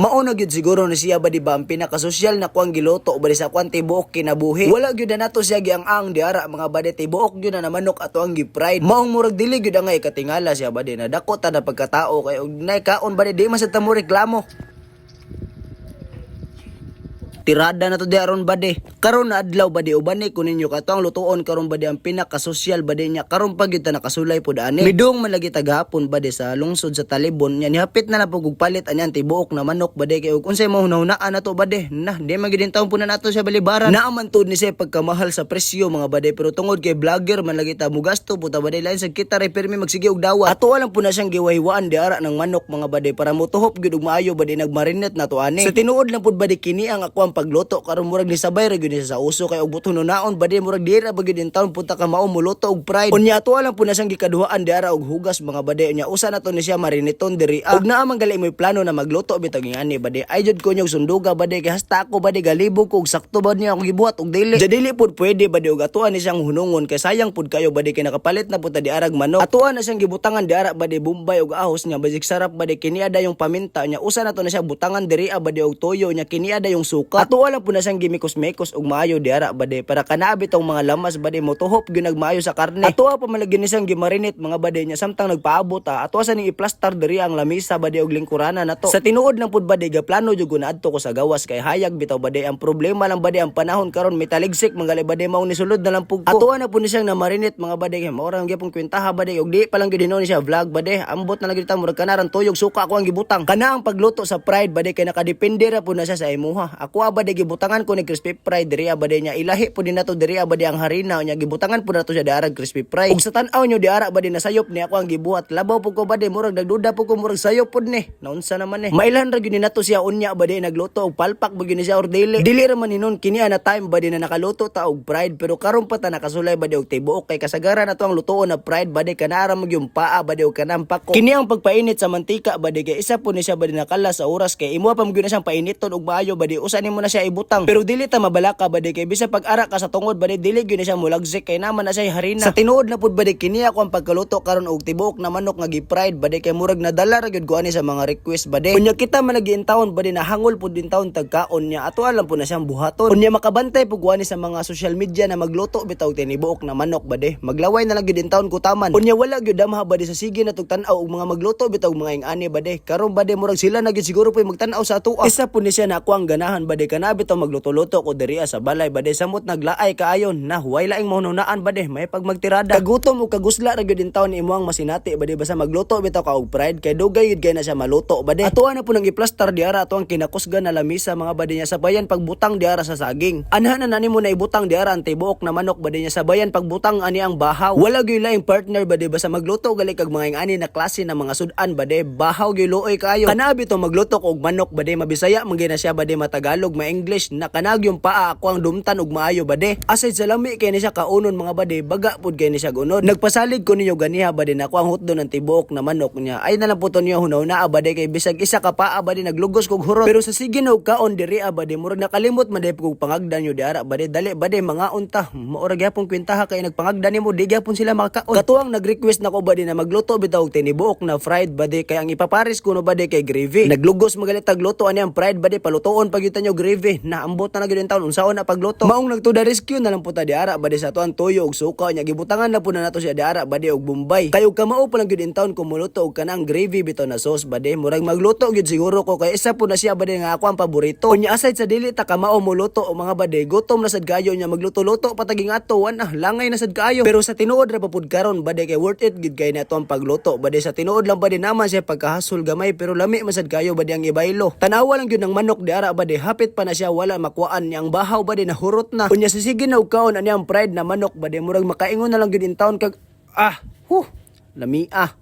Mao na gyud siguro ni siya ba di ba ang pinakasosyal na kuang giluto ba sa kuang tibuok kinabuhi. Wala gyud na nato siya giang ang diara mga bade tibuok gyud na namanok ato ang gi-pride. Maong murag dili gyud nga ikatingala siya ba di na dako ta na pagkatao kay og nay kaon ba di man sa tamo reklamo. Tirada na to di aron bade. Karon na adlaw bade uban ni kunin nyo kato ang lutuon karon bade ang pinaka-social bade niya. Karon pa gyud ta nakasulay po ani. Midong man lagi tagahapon bade sa lungsod sa Talibon. Nya nihapit na na po og palit anyan tibuok na manok bade kay ug unsay mo hunahunaan na to bade. Na di man gyud taon po na nato siya balibaran. Naaman tud ni siya pagkamahal sa presyo mga bade pero tungod kay vlogger man lagi ta mo gasto puta bade lain sa kita repermi magsige og dawat. Ato lang po na siyang giwaywaan di ara ng manok mga bade para motuhop gyud og maayo bade nagmarinate na to ani. Sa tinuod lang pud bade kini ang ako ang pagluto karon murag ni sabay ra gyud sa uso kay og buto naon bade murag dira ba gyud in taon punta ka mao muluto og pride. Unya ato lang po na siyang gikaduhaan di ara og hugas mga bade unya usa na to ni siya mariniton diri. Og naa man gali mo plano na magluto bitag ani bade ay jud ko sunduga bade kay hasta ako bade galibog ko og sakto ba niya ako gibuhat og dili. Ja dili pud pwede bade og atuan ni siyang hunungon kay sayang pud kayo bade kay nakapalit na pud ta di arag manok. Atuan na siyang gibutangan di ara bade bumbay og ahos niya bajik sarap bade kini ada yung paminta nya usa na to na siya butangan diri bade og toyo nya kini ada yung suka. Atuan lang pud na siyang gimikos-mekos og maayo di ara bade para kanabi tong mga lamas bade mo tuhop gyud nagmaayo sa karne. Atuwa pa malagyan ni siyang gimarinate mga bade nya samtang nagpaabot ta. Atuwa sa ning iplastar diri ang lamisa bade og lingkurana na to. Sa tinuod lang pud bade gaplano jud ko naadto ko sa gawas kay hayag bitaw bade ang problema lang bade ang panahon karon may taligsik mga bade mao ni sulod na lang pug ko. Atuwa na pud ni siyang namarinate mga bade kay mao ra gyapon kwentaha bade og di pa lang gyud ni siya vlog bade ambot na lang gyud ta murag kanaran tuyog suka ako ang gibutang. Kana ang pagluto sa pride bade kay nakadepende ra pud na siya sa imuha. Ako ah, bade gibutangan ko ni crispy fried diri ah, bade nya ilahi pud din nato diri ah, bade ang harina nya gibutangan pud nato siya diarag crispy fried. Ug sa tan-aw nyo diara bade nasayop ni ako ang gibuhat. Labaw pud ko bade murag nagduda pud ko murag sayop pud ni. Naunsa naman eh. Mailan ra gyud ni nato siya unya bade nagluto og palpak bagi ni siya or dili. Dili ra man hinon kini na time bade na nakaluto ta og fried pero karon pa ta nakasulay bade og tibuok kay kasagaran nato ang lutoon na fried bade kanara mo yung paa bade og kanang pako. Kini ang pagpainit sa mantika bade kay isa po ni siya bade nakala sa oras kay imo pa mo gyud na siyang painiton og maayo bade usa nimo na siya ibutang. Pero dili ta mabalaka bade kay bisa pag ara ka sa tungod bade dili gyud na siya mulagzik kay naman na siya harina. Sa tinuod na pud bade kini ako ang pagkaluto karon og tibuok na manok nga gi-fried bade kay murag nadala ra gyud ko sa mga request bade. Unya kita man lagi taon bade nahangol pud din taon tagkaon niya ato alam po na siyang buhaton. Unya makabantay pug ani sa mga social media na magluto bitaw tinibuok na manok bade. Maglaway na lang gyud din taon kutaman. Unya wala gyud damha bade sa sige na tugtan-aw og mga magluto bitaw mga ingani bade. Karon bade murag sila na gyud siguro po magtan-aw sa ato. Isa po ni siya na ako ang ganahan bade kana bitaw magluto-luto ko diri sa balay bade samot naglaay kaayon na huway laing mahununaan bade may pag magtirada. Kagutom o kagusla ra gyud taon imo ang masinati bade basta magluto bitaw ka og pride kay dugay gyud kay na siya maluto bade. Atuan na po nang iplastar diara ato ang kinakusgan na lamisa mga bade niya sa bayan pagbutang diara sa saging. Anhan na nani mo na ibutang diara ang tibuok na manok bade niya sa bayan pagbutang ani ang bahaw. Wala gyud laing partner bade basta magluto gali kag mga ingani na klase na mga sudan bade bahaw gyud luoy kayo. Kanabi to magluto og manok bade mabisaya man na siya bade matagalog ma-English na kanag yung paa ako ang dumtan og maayo bade. Asay sa lami kay ni siya kaunon mga bade, baga pud kay ni siya gunod. Nagpasalig ko ninyo ganiha bade na ako ang hotdo ng tibuok na manok niya. Ay nalaputon niya hunaw na ah, abade kay bisag isa ka paa ah, bade naglugos kog hurot. Pero sa sige na kaon diri ah, abade murag nakalimot man kog pangagdan yo diara bade dali bade mga unta. Maura gyapon kwentaha kay nagpangagdan nimo di gyapon sila makakaon. Katuang nag-request na ko bade na magluto bitaw og tinibuok na fried bade kay ang ipaparis ko no bade kay gravy. Naglugos magalit tagluto ani ang fried bade palutoon pagyutan nyo gravy 9 na ambot na gyud taon unsaon na pagluto. Maong nagtuda rescue na lang po ta diara bade sa tuan toyo og suka nya gibutangan na po na nato siya diara bade og Bombay. Kay og kamao pa lang gyud in taon kumuluto og kanang gravy bitaw na sauce bade murag magluto gyud siguro ko kay isa po na siya bade nga ako ang paborito. Unya aside sa dili ta kamao muluto o mga bade gutom na sad kayo nya magluto-luto pataging ato wan ah langay na sad kayo. Pero sa tinuod ra papud karon bade kay worth it gyud kay na to ang pagluto bade sa tinuod lang bade naman siya pagkahasol gamay pero lami man sad kayo bade ang ibaylo. Tanawa lang gyud ng manok diara bade hapit pa na siya wala makuan niya. Ang bahaw bade na hurot na. Unya sa sige na kaon ani ang pride na manok bade murag makaingon na lang gyud in taon kag ah huh lami ah